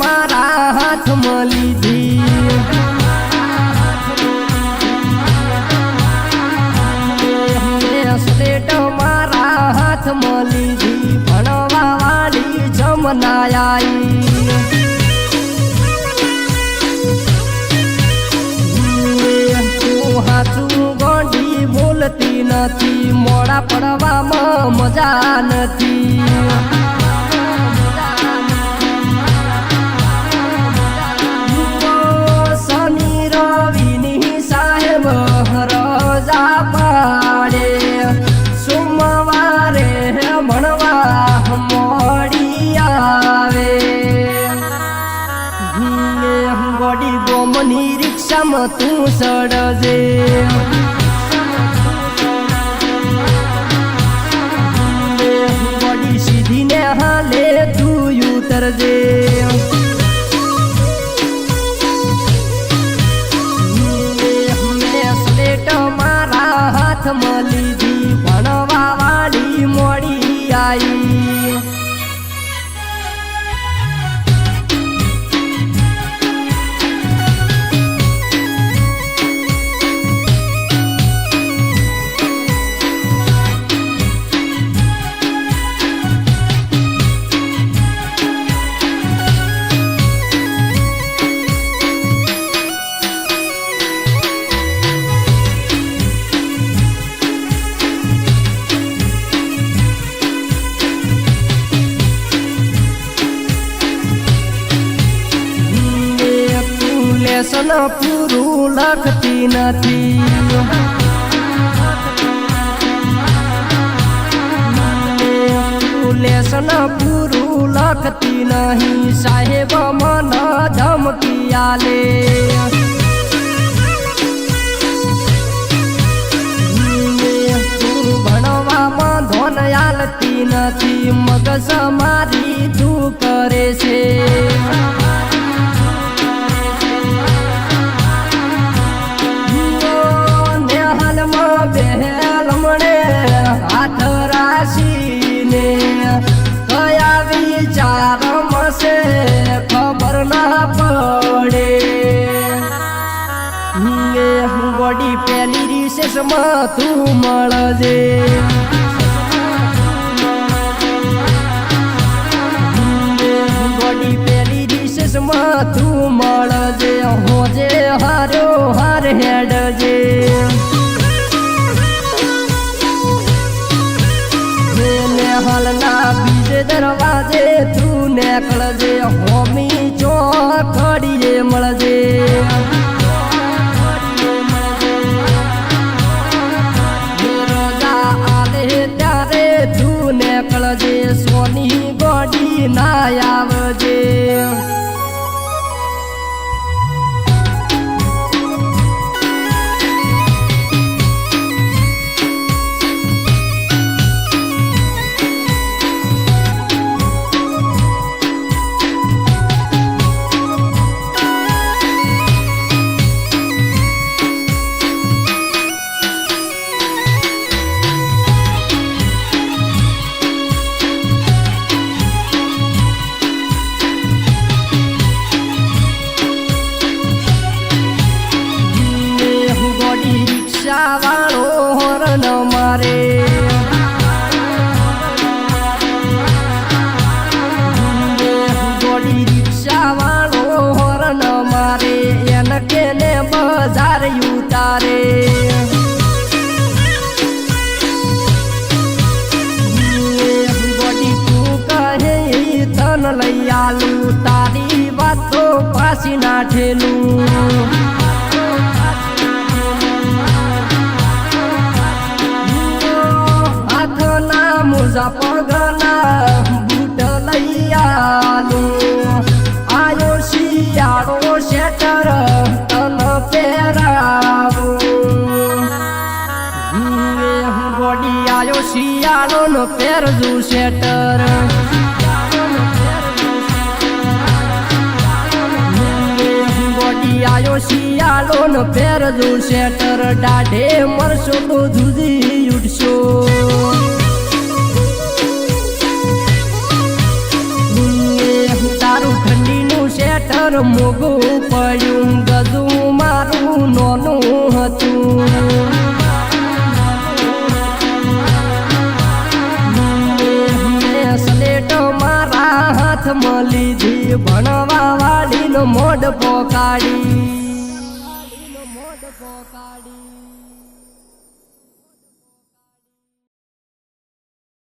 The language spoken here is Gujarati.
મારા હાથમાં લીધી સ્લેટ મારા હાથમાં લીધી ભણવા વાળી ગોંડી બોલતી નથી. મોડા પડવામાં મજા નથી. તું સડજે. લેસન પૂરું લાગતી નથી. લેસન પૂરું લાગતી નહીં. સાહેબ મન ધમકી આલે. ભણવામાં ધોન આલતી નથી. મગજ મારી તું કરે છે. એ ગોડી પેલી રિસેસમાં તું મળજે. ગોડી પેલી રિસેસમાં તું મળજે. હોજે હારો હાર હેડજે. હાલના બીજે દરવાજે તું નેકળજે. નાઠેલું હાથના મોજા પગના બૂટ લઈ આલું આયો શિયાળો શેટર તન પહેરાવું ગોડી આયો શિયાળો નો પહેરજું શેટર ગોડી આયો શિયાળો ન પહેરજો શેટર દાઢે મરશો તો ધુજી ઉઠશો તારું ઠંડીનું શેટર મોગું લીધી ભણવા વાળીનો મોઢ પોકાડી.